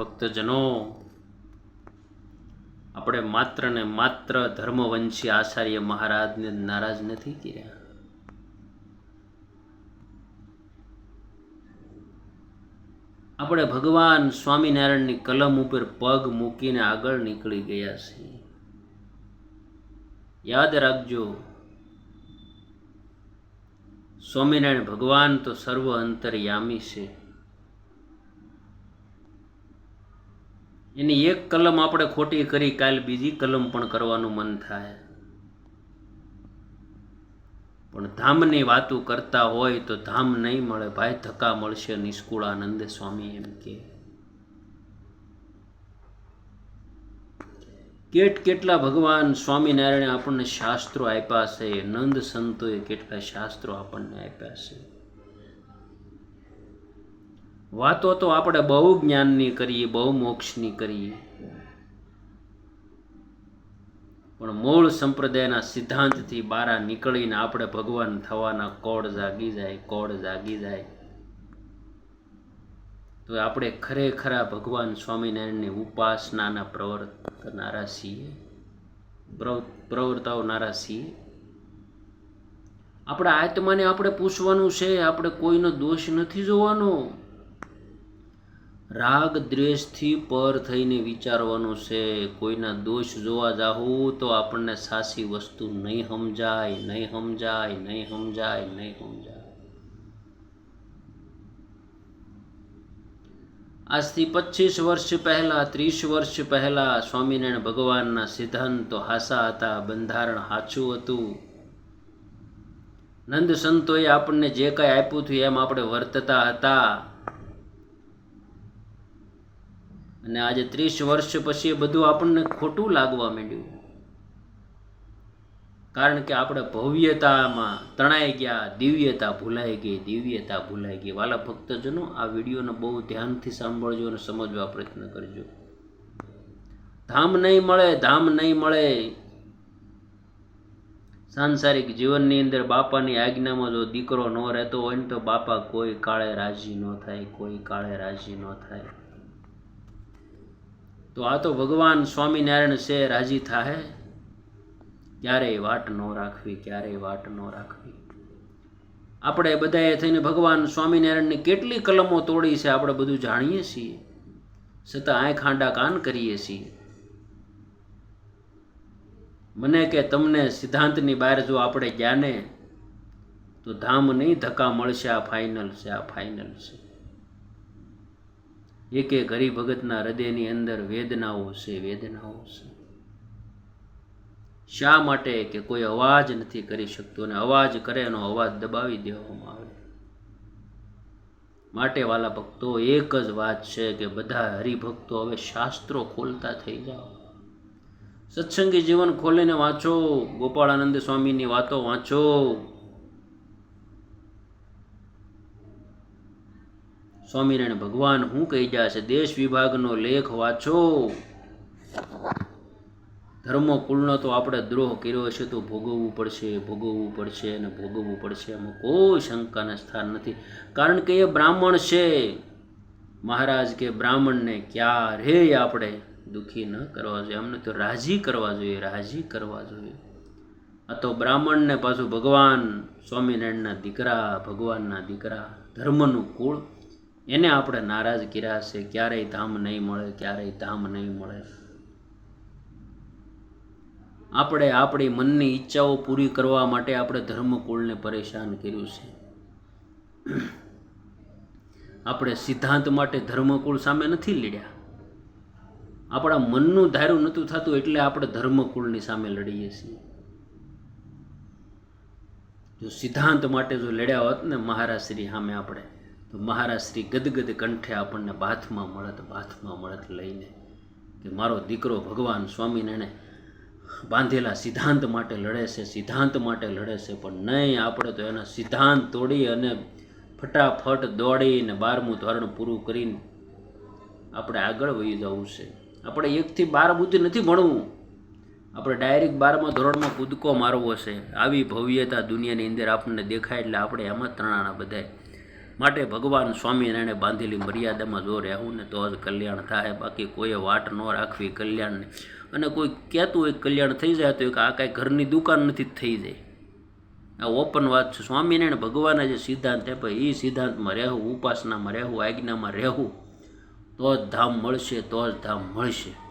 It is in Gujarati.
ભક્તજનો, આપણે માત્ર ને માત્ર ધર્મવંશી આચાર્ય મહારાજને નારાજ નથી કર્યા? આપણે ભગવાન સ્વામિનારાયણની કલમ ઉપર પગ મૂકીને આગળ નીકળી ગયા છીએ. યાદ રાખજો, સ્વામિનારાયણ ભગવાન તો સર્વ અંતરયામી છે. એની એક કલમ આપણે ખોટી કરી, કાલ બીજી કલમ પણ કરવાનું મન થાય. પણ ધામની વાતો કરતા હોય તો ધામ નહીં મળે. ભાઈ, ધક્કા મળશે નિષ્કુળાનંદ સ્વામી એમ કે. કેટ કેટલા ભગવાન સ્વામિનારાયણે આપણને શાસ્ત્રો આપ્યા છે? નંદ સંતોએ કેટલા શાસ્ત્રો આપણને આપ્યા છે? વાતો તો આપણે બહુ જ્ઞાનની કરીએ, બહુ મોક્ષની કરીએ. પણ મૂળ સંપ્રદાયના સિદ્ધાંતથી બારા નીકળીને આપણે ભગવાન થવાના કોડ જાગી જાય, કોડ જાગી જાય. તો આપણે ખરેખરા ભગવાન સ્વામિનારાયણની ઉપાસનાના પ્રવર્તનારા છીએ? પ્રવ- પ્રવર્તાવનારા છીએ? આપણા આત્માને આપણે પૂછવાનું છે, આપણે કોઈનો દોષ નથી જોવાનો. રાગ દ્વેષથી પર થઈને વિચારવાનું છે. કોઈના દોષ જોવા જાવું તો આપણને સાચી વસ્તુ નહીં સમજાય નહીં સમજાય નહીં સમજાય નહીં સમજાય. આજથી પચીસ વર્ષ પહેલા, ત્રીસ વર્ષ પહેલા સ્વામિનારાયણ ભગવાનના સિદ્ધાંતો હાસા હતા, બંધારણ સાચું હતું. નંદ સંતોએ આપણને જે કાંઈ આપ્યું હતું એમ આપણે વર્તતા હતા. અને આજે ત્રીસ વર્ષ પછી એ બધું આપણને ખોટું લાગવા માંડ્યું. કારણ કે આપણે ભવ્યતામાં તણાઈ ગયા, દિવ્યતા ભૂલાઈ ગઈ, દિવ્યતા ભૂલાઈ ગઈ. વાલા ભક્તજનો, આ વિડીયોને બહુ ધ્યાનથી સાંભળજો અને સમજવા પ્રયત્ન કરજો. ધામ નહીં મળે, ધામ નહીં મળે. સાંસારિક જીવનની અંદર બાપાની આજ્ઞામાં જો દીકરો ન રહેતો હોય ને તો બાપા કોઈ કાળે રાજી ન થાય, કોઈ કાળે રાજી ન થાય. તો આ તો ભગવાન સ્વામિનારાયણ છે, રાજી થાહે. ક્યારેય વાટ ન રાખવી, ક્યારેય વાટ ન રાખવી. આપણે બધાએ થઈને ભગવાન સ્વામિનારાયણની કેટલી કલમો તોડી છે આપણે બધું જાણીએ છીએ. છતાં આંખ આંડા કાન કરીએ છીએ. મને કે તમને સિદ્ધાંતની બહાર જો આપણે જાણે તો ધામ નહીં ધક્કા મળશે, આ ફાઇનલ છે, આ ફાઇનલ છે. એક એક હરિભગતના હૃદયની અંદર વેદનાઓ છે વેદનાઓ છે. શા માટે કે કોઈ અવાજ નથી કરી શકતો અને અવાજ કરે એનો અવાજ દબાવી દેવામાં આવે? માટે વાલા ભક્તો, એક જ વાત છે કે બધા હરિભક્તો હવે શાસ્ત્રો ખોલતા થઈ જાઓ. સત્સંગી જીવન ખોલીને વાંચો, ગોપાળાનંદ સ્વામીની વાતો વાંચો સ્વામિનારાયણ ભગવાન શું કહી છે, દેશ વિભાગનો લેખ વાંચો. ધર્મ કુળનો તો આપણે દ્રોહ કર્યો હશે તો ભોગવવું પડશે ભોગવવું પડશે અને ભોગવવું પડશે. એમાં કોઈ શંકાના સ્થાન નથી. કારણ કે એ બ્રાહ્મણ છે. મહારાજ કે બ્રાહ્મણને ક્યારેય આપણે દુઃખી ન કરવા જોઈએ. અમને તો રાજી કરવા જોઈએ, રાજી કરવા જોઈએ. આ તો બ્રાહ્મણને પાછું ભગવાન, સ્વામિનારાયણના દીકરા, ભગવાનના દીકરા, ધર્મનું કુળ એને આપણે નારાજ કર્યા છે, ક્યારેય ધામ નહીં મળે, ક્યારેય ધામ નહીં મળે. આપણે આપણી મનની ઈચ્છાઓ પૂરી કરવા માટે આપણે ધર્મકુળને પરેશાન કર્યું છે. આપણે સિદ્ધાંત માટે ધર્મકુળ સામે નથી લડ્યા. આપણા મનનું ધાર્યું નહોતું થતું એટલે આપણે ધર્મકુળની સામે લડીએ છીએ. જો સિદ્ધાંત માટે જો લડ્યા હોત ને મહારાજ શ્રી સામે આપણે તો મહારાજ શ્રી ગદગદ કંઠે આપણને બાથમાં મળત બાથમાં મળત લઈને કે મારો દીકરો ભગવાન સ્વામિનારાયણે બાંધેલા સિદ્ધાંત માટે લડે છે, સિદ્ધાંત માટે લડે છે, પણ નહીં, આપણે તો એના સિદ્ધાંત તોડી અને ફટાફટ દોડીને બારમું ધોરણ પૂરું કરીને આપણે આગળ વહી જવું છે. આપણે એકથી બાર બુદ્ધિ નથી ભણવું. આપણે ડાયરેક્ટ બારમા ધોરણમાં કૂદકો મારવો છે. આવી ભવ્યતા દુનિયાની અંદર આપણને દેખાય એટલે આપણે એમાં ત્રણાણા બધાય માટે ભગવાન સ્વામિનારાયણે બાંધેલી મર્યાદામાં જો રહેવું ને તો જ કલ્યાણ થાય. બાકી કોઈએ વાટ ન રાખવી કલ્યાણની. અને કોઈ કહેતું હોય કલ્યાણ થઈ જાય તો એક આ કાંઈ ઘરની દુકાન નથી થઈ જાય. આ ઓપન વાત છે. સ્વામિનારાયણ ભગવાનના જે સિદ્ધાંત આપ્યા એ સિદ્ધાંતમાં રહેવું, ઉપાસનામાં રહેવું, આજ્ઞામાં રહેવું, તો જ ધામ મળશે, તો જ ધામ મળશે.